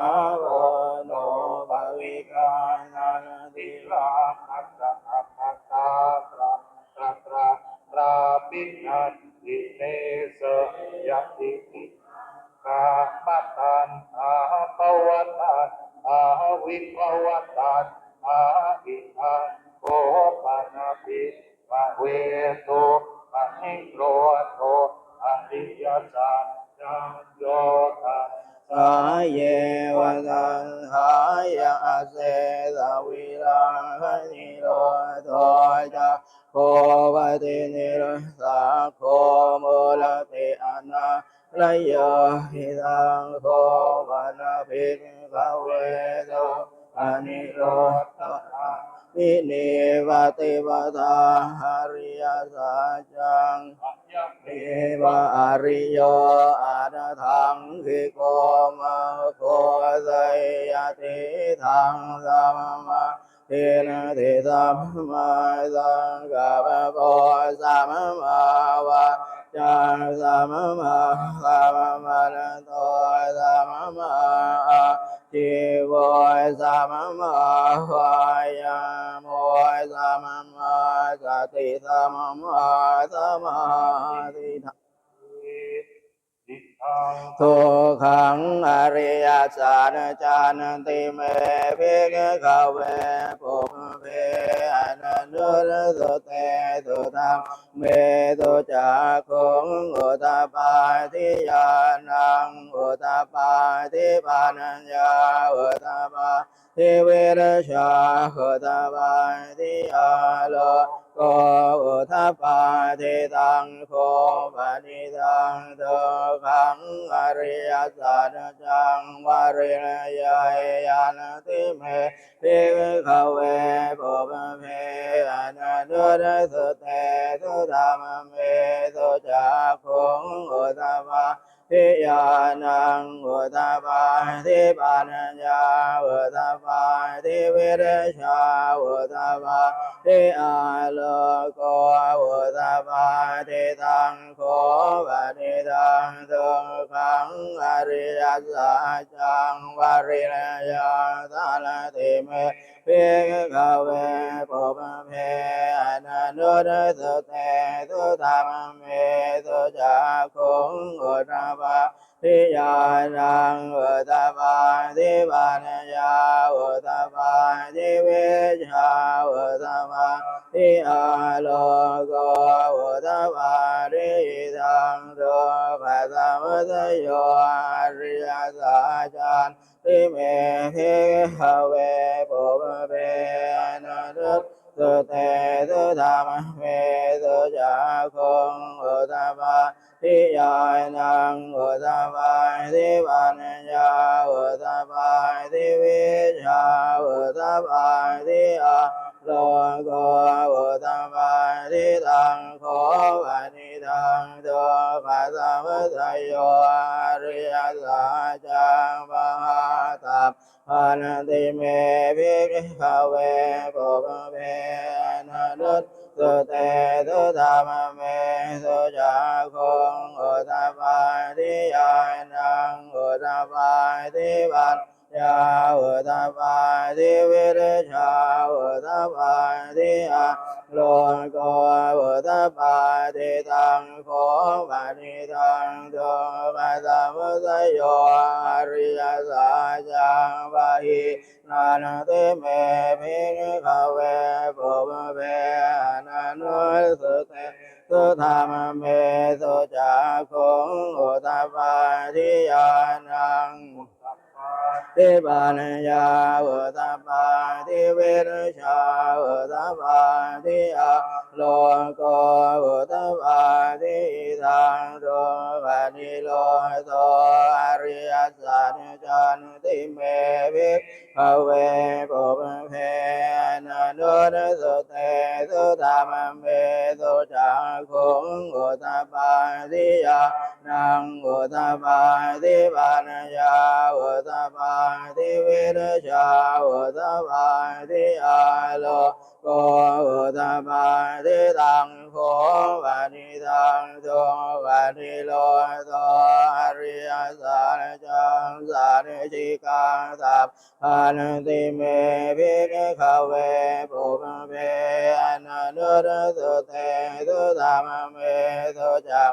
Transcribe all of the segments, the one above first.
โอโนภวิกานาติลาคัตตะอัปปะตาระตระตระตราปินันติเนสยติติกามตันอาปวัตตันอาวิภวัตตันอาอิทังโกปานาปิปะเวโตปะนิโรโตอริยสัจจังโยายเยวสันหายาเสสวิรังนิโรธจะโคปตินิรสาโคมุลติอนาลยหิตังโคปนาภิกขเวโตอนิโรธาวินิวติปทาหาริยสัจจังเอวะอริโยอาณาทังคิโกมาโคไสยติทังสัมมาเทนะเทสัมมาสังกัปปะสัมมาวะจาสัมมาสัมมานะโตสัมมา สัมมาวายาโมสัมมาสติสัมมาสมาธิทุกขังอริยสัจจานติเมภิกขเวปุเพอนันตุรสุเตสุตังเมตุจักขุงอุตตปาทิยานา ทิปานัญญาอุตตปาทิเวรชาอุตตปาทิอาโลโกอุทปาทิตังโคปนิตังทุขังอริยสัจจังวาริยยานติเมภิกขเวปุปเพอนันตุสุเตสุธรรมเมสุจักขุงอุทปา ทิยานังอุทปาทิปานัญญาอุทปาทิวิริชาอุทปาทิอาโลโกอุตตปาทิตังโคปะนิตังทุกขังอริยสัจจังวาริยยาตาลติเม ภิกเวปุปเพอนันตุรสุเตสุธรรมเมสุจักขุงอุตตปาทิยานังอุตตปาทิปานัญญาอุตตปาทิเวชาอุตตปาทิอาโลโกอุตตปาริตังทุกขสัมปโยอริยสัจจัน ติเมภิกขเวปุปเพนะนุสุเตสุธรรมเมสุจักขุงอุตตะทิยานังอุตตะทิปัญญาอุตตะทิวิชาอุตตะทิอา โลโกอุตตปาทิตังโคปานิตังทุกขสัมปทโยอริยสัจจังปะหาตัมปานติเมภิกขเวปุปเพนะนุตสุเตสุธรรมเมสุจักขุงอุตตปาทิยานังอุตตปาทิปัน ยาอุตตปาทิวิริชาอุตตปาทิอาโลกอุตตปาทิตังโคปานิตังทุกขสัมปทโยอริยสัจจังปะหินานติเมภิกขเวปุปเพนันุสเตสุธรรมเมสุจักขุงอุตตปาทิยานัง ทิปานัญญาอุตตปาทิเวรชาอุตตปาทิอาโลโกอุตตปาทิทังทุกขนิโรโตอริยสัจจันติเมภิกขเวปุเพนะโนรสุเตสุธรรมเมสุจักขุงอุตตปาทิยา นังอุตตปาทิปานัญญาอุตตปาทิวิรชาอุตตปาทิอาโลโกโกอุตปาทิตังโคปานิตังโตปานิโลโตอริยสัจจังสัจจิกาสัพพันติเมภิกขเวปุปเพอนันตสุเตสุธรรมเมสุจัก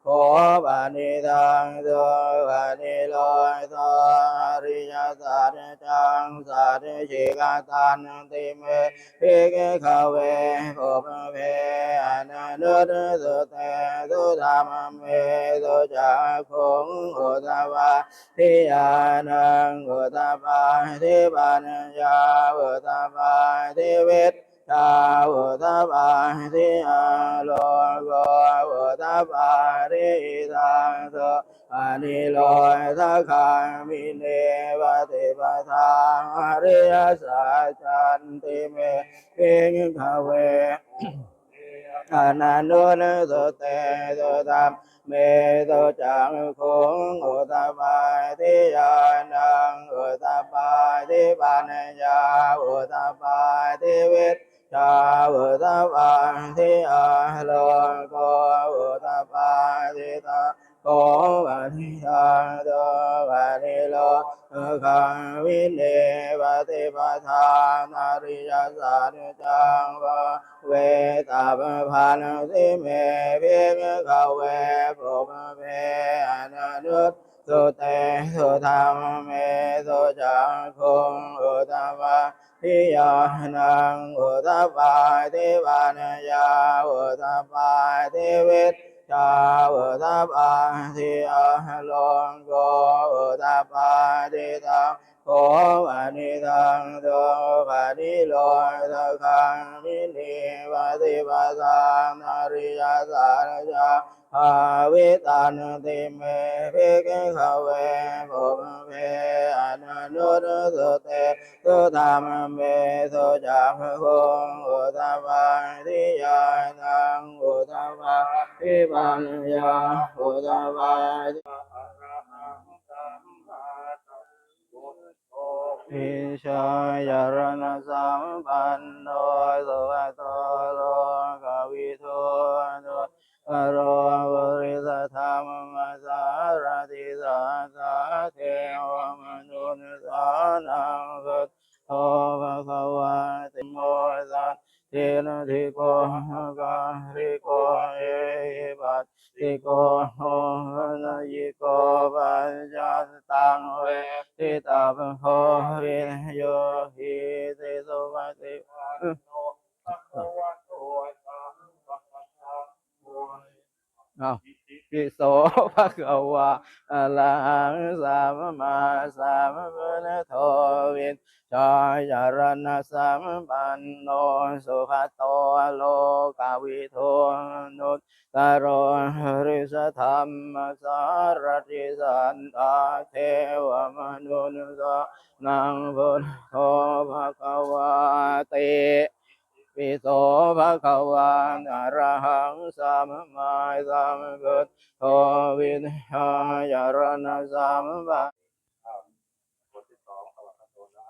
าทิอาโลโกอุตปาทิตังโคปานิตังโตปานิโลโตอริยสัจจังสัจจิกาตันติเมภิกขเวปุปเพอนันตสุเตสุธรรมเมสุจักขุงอุตปาทิยานังอุตปาทิปัญญาอุตปาทิเวท ชาอุตปาทิอาโลโกอุตปาทิตังโตอานิโลสักขามิเนวติปทาอริยสัจจันติเมภิกขเวอานันโนนสุเตสุตัมเมสุจังคงอุตปาทิยานังอุตปาทิปัญญาอุตปาทิเวท ชาอุตปาทิอาโลโกอุตปาทิตาโกปาทิยาโตปานิโลขังวิเนปฏิปทานาริยสัจจังวะเวตาปภานสิเมภิกขเวปุปเพอนันตุสุเตสุธรรมเมสุจักขุงอุตปา ทิยานังอุตปาทิปัญญาอุตปาทิวิทชาอุตปาทิอาโลโกอุตปาทิตังโคปานิทังโตปานิโลสักขังมินิปฏิปทานาริยสัจจะ ภาวิตันติเมภิกขเวปุปเพอนันตุสุเตสุธรรมเมสุจักขุงอุตปาทิยานังอุตปาทิปัญญาอุตปาทิอิชายรณสัมปันโนสุขโตโลก วิทูโนอโรวริสธรรมมัสสารติสัสสะเทวมนุนสานังสุตโตภะคะวะติโมสัตเทนะทิโกการิโกเอหิปัสสิโกโหนะยิโกปัญจตังเวทิตาปะโหวินโยหิติสุวัติเอาปิ โสภะคะวะอะระหังสัมมาสัมพุทธโธวินชายรณสัมปันโนสุขโตโลกาวิทูนุตตโรริสธรรมสารติสันตาเทวมนุนสานังพุทโธภะคะวะเตปิ โสภะคะวาอะระหังสัมมาสัมพุทโธวินหายรณสัมปะ บทที่สองอวคาโตนะ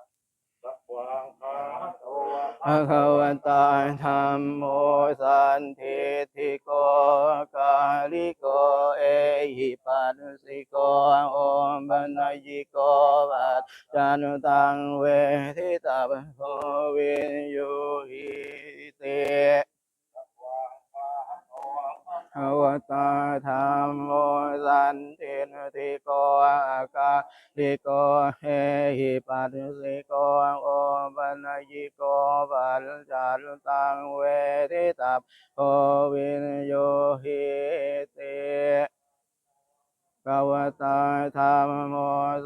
สัพวังคาโตภะคะวตาธัมโมสันทิติโกกาลิโกเอหิปัสสิโกโอมปัญญิโกปัจจานุตังเวทิตาภโควินโยหิเตภวตาธรรมโมสันตินติโกอาคาลิโกเฮหิปัสส ทิตาโพวินโยหิเตภวตาธรรมโม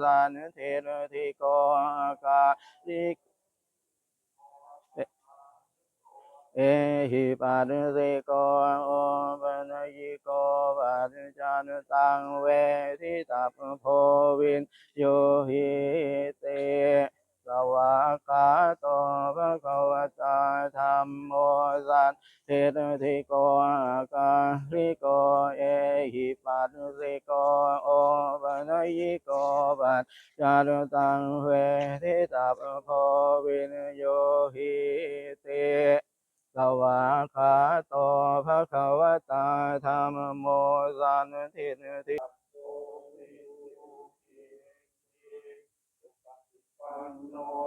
สันตินติโกอาคาลิเอหิปัสสิโกโอปัญญิโกปัจจานตังเวทิตาโพวินโยหิเต สวากาโตภะคะวะตาธัมโมสัตทิโกอาการิโกเอหิปัสสิโกโอปัญญิโกปัจจารุตังเวทิตาปโพวินโยหิเตสวาขาโตภะคะวตาธรรมโมสันทิฏ あの。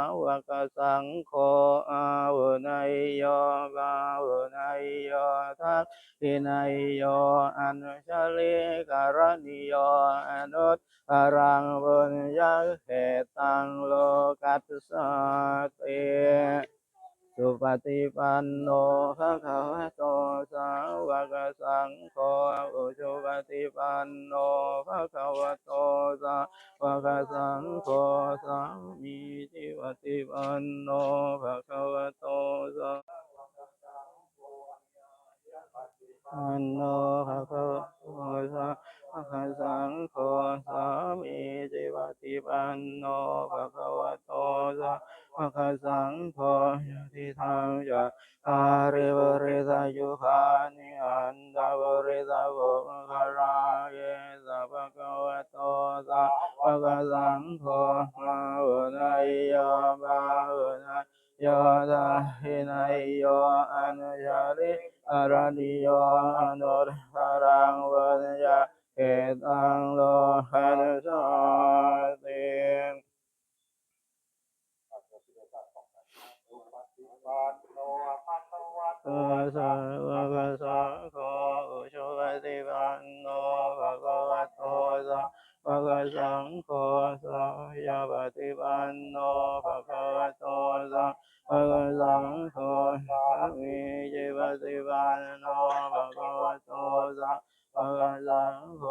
าวกสังโฆอาวุไนยโยบาวุไนยโยทักทินยโยอนุชาลิการณิโยอนุตตรังบุญญาเหตังโลกัสสติ สุปฏิปันโนภะคะวะโตสาวกสังโฆอุชุปฏิปันโนภะคะวะโตสาวกสังโฆสามีจิปฏิปันโนภะคะวะโตสาวอันโนภะคะวะโตสา วกสังโฆสามีจิปฏิปันโนภะคะวะโตสาวกสังโฆทิทางจัตตาริบริสายุคานิอันตบริสาบุคราเยสัพพะคะวะโตสาวกสังโฆมาวุนัยยะบาวุนัยยะทาหินัยโยอนุชาลิอรันิยารานิโยอนุตตรังวัญญาเกตังโลหันสาติ ปันโนภะคะวะโต ตัสสะภะคะสังโฆอุชุปฏิปันโนภะคะวะโตสะภะคะสังโฆสัพยาปฏิปันโนภะคะวะโตสะภะคะสังโฆสัมมิจิปฏิปันโนภะคะวะโตสะภะคะสังโฆ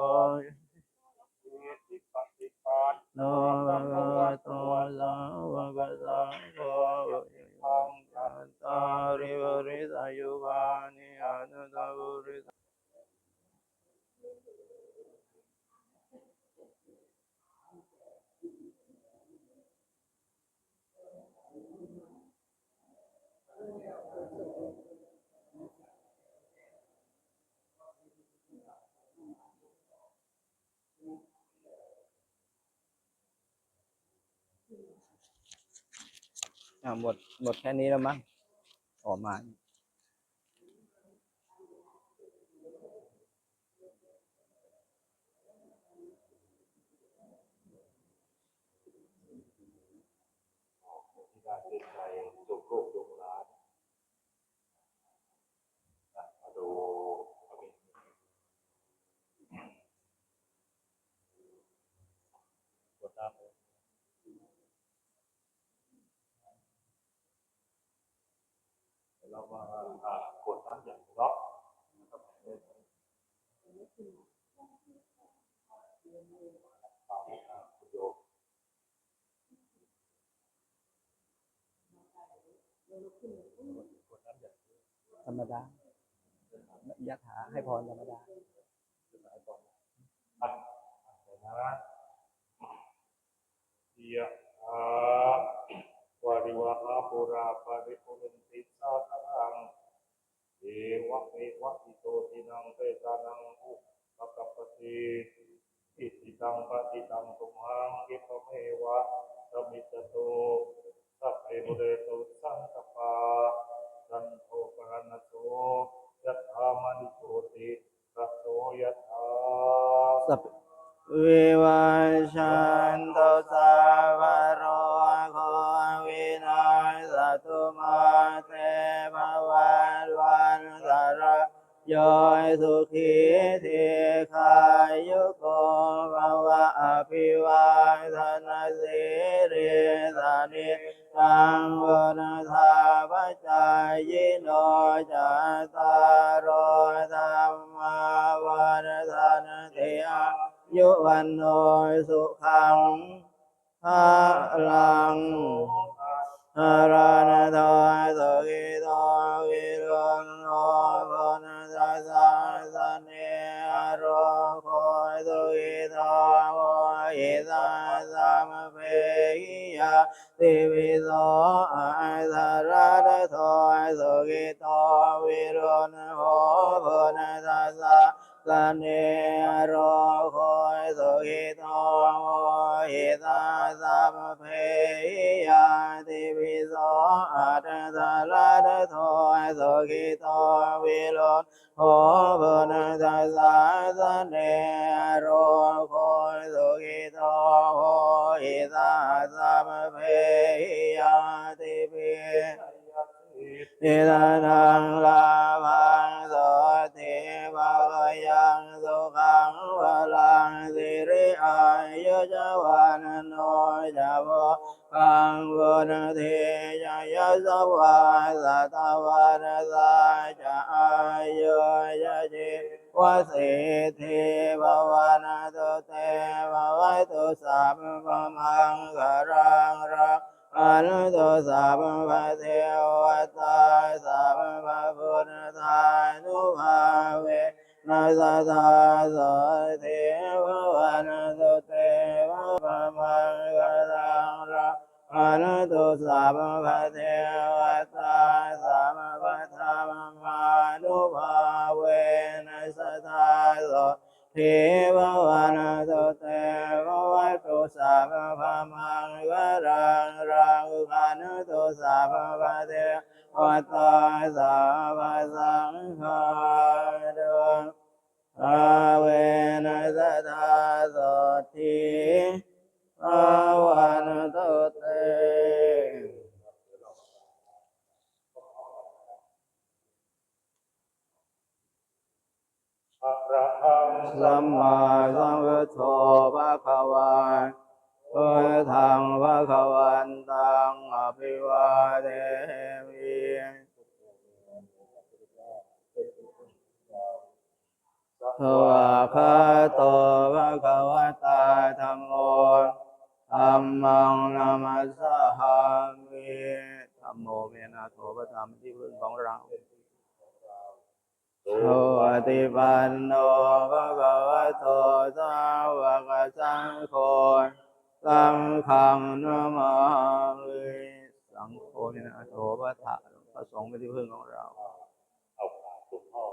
เอติปฏิปัน โนภะคะวะโตสาวกสังโฆอุปังจัตตาริวริสายุวานิอนุตตบุริส อ่าหมดหมดแค่นี้แล้วมั้งออกมา ที่การเป็นใจสุขโลกดวงล้านอะมาดูเอาเป็นกดน้ำเลย เดี๋ยวเรามาอ่ากดน้ำอย่างเนาะนะครับเอาะคุณโยธรรมดายัตถาให้พรธรรมดาอะนะยะถา วาริวหาปุราปาริปุเรนติสาครังเอวะเมวะอิโตตินังเปตานังอุปกัปปติอิติตังปฏิตังตุมังกิปะเมวะสมิจโตสัพเพบุเรโตสังกปาสันโทปรณโตยัตถามณิโชติสัตโตยัตถาสัพวิวัชชันโตสาวโร วันสารโยสุขีเทคายุโกภวะอภิวาทนาสิริสานิจังวุฒธาปัจายโนจัตตารโอธรรมวันธนติอายุวันโนสุขังภาลังอราณทอยสุขิโต โมหิตาสัมเพหิยาติวิโสอาสาราโทสุกิโตวิรุณโหภุนทัสสะ สะเนโรโคสุขิโตโมหิตาสัมเพหิยาติวิโสอาตตาลาดโทสุขิโตวิโรจน์โหพุนทัสสะสะเนโรโคสุขิโตโหหิตาสัมเพหิยาติวิโส นิทานังลาภังโสติภะกยังสุขังวะลังสิริอายุจวันโนจะโพกังวุนเทจยสวาสัตวันสาจอายุยจิวสิทิภวันตุเตภวตุสัพพมังกรังรัก อนุโตสัพพะเทวตาสัพพะพุทธานุภาเวนัสสะโสเทววันตุเตวะมังกรังรักอนุโตสัพพะเทวตาสัพพะธรรมานุภาเวนัสสะโส เทววันตุเตววัตุสัพพะมังวะรังรังขันตุสัพพะเทวตาสัพพะสังฆาตุอาเวนัสตาสทิภาวันตุเต อะระหัง สัมมา สุติปันโนภะคะวะโตสาวกสังโฆสังฆังนามามิสังโฆนี่นะโถพระถะพระสงฆ์เป็นที่พึ่งของเราเอาปากหลวงพ่อ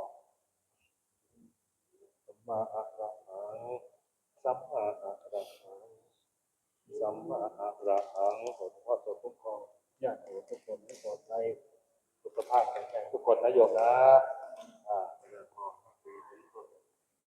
สัมมาอะระหังสัมมาอะระหังสัมมาอะระหังขอพระสงฆ์คุ้มครอญาติโยมทุกคนให้ปลอดภัยสุขภาพแข็งแรงทุกคนนะโยมนะ